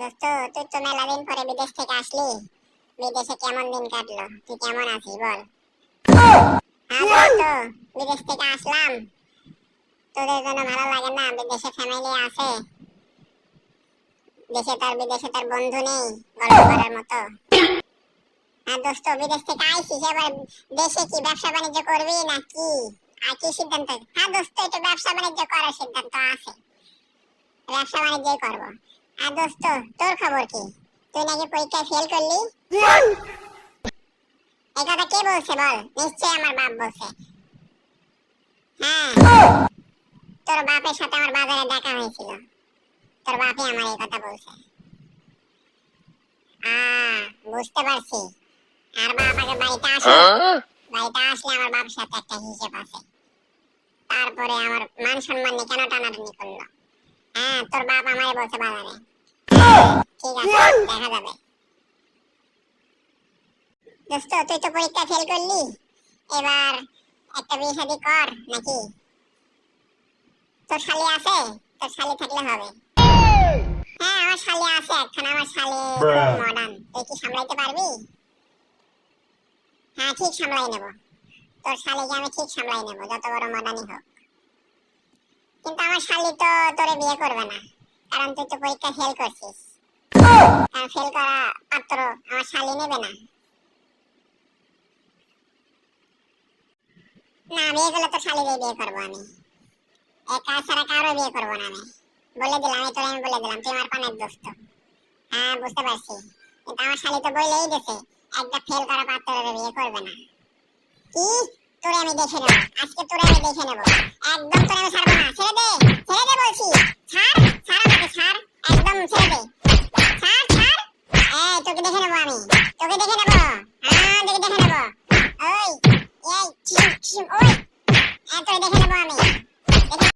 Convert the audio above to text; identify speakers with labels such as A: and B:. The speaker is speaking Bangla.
A: দোস্ত, তুই তো মেলা দিন পরে বিদেশ থেকে আসলি। বিদেশে কেমন দিন কাটলো? তুই কেমন আছিস বল? হ্যাঁ দোস্ত, বিদেশ থেকে আসলাম। তোদের জন্য ভালো লাগে না? বিদেশে ফ্যামিলি আছে। দেশে তার বিদেশে তার বন্ধু নেই, গল্প করার মতো। হ্যাঁ দোস্ত, বিদেশ থেকে আইসিস? এবার দেশে কি ব্যবসা বাণিজ্য করবি নাকি? আর কি সিদ্ধান্ত? হ্যাঁ দোস্ত, একটু ব্যবসা বাণিজ্য করার সিদ্ধান্ত আছে। ব্যবসা বাণিজ্যই করব। আর দোস্ত তোর খবর কি? তুই নাকি পরীক্ষায় ফেল করলি? এই কথা কে বলছে বল? নিশ্চয়ই আমার বাপ বলছে। হ্যাঁ। তোর বাপের সাথে আমার বাজারে দেখা হয়েছিল। তোর বাপই আমার এই কথা বলছে। আহ বুঝতে পারছি। আর বাপ আগে বাড়িতে আসে। বাড়িতে আসলে আমার বাপের সাথে একটা হিসেব আছে। তারপরে আমার মান সম্মান নিয়ে কেন টানাটানি করল? তোর বাপ আমারে বলছে বাজারে। ঠিক আছে দেখা যাবে। দোস্ত তুই তো পরীক্ষা ফেল করলি। এবার একটা বিয়ে শাদী কর নাকি? তোর শালি আছে? তোর শালি থাকলে হবে। হ্যাঁ আমার শালি আছে একখানা আমার শালি মডার্ন তুই কি সামলাইতে পারবি? হ্যাঁ ঠিক সামলাই নেব। তোর শালিকে আমি ঠিক সামলাই নেব যত বড় মডার্নই হোক। কিন্তু আমার শালি তো তোরে বিয়ে করবে না। কারণ তুই তো পরীক্ষা ফেল করছিস। কারণ ফেল করা পাত্র আমার শালি নেবে না। না, বিয়ে করলে তো শালিরে বিয়ে করব আমি। একা ছাড়া কারও বিয়ে করব না আমি। বলে দিলাম, এই তোরে আমি বলে দিলাম, তুই আমার পানের দোস্ত। হ্যাঁ বুঝতে পারছি। কিন্তু আমার শালি তো বলেই একটা ফেল করা বিয়ে করবে না। কি? তোরে আমি দেখে নেব। আজকে তোরে আমি দেখে নেব। একদম তোরে আমি ছাড়বো না। ছেড়ে দে ছেড়ে দে বলছি। ছাড় ছাড় আমাকে, ছাড়। একদম ছেড়ে দে। ছাড় ছাড়। এই, তোকে দেখে নেব আমি। তোকে দেখে নেব।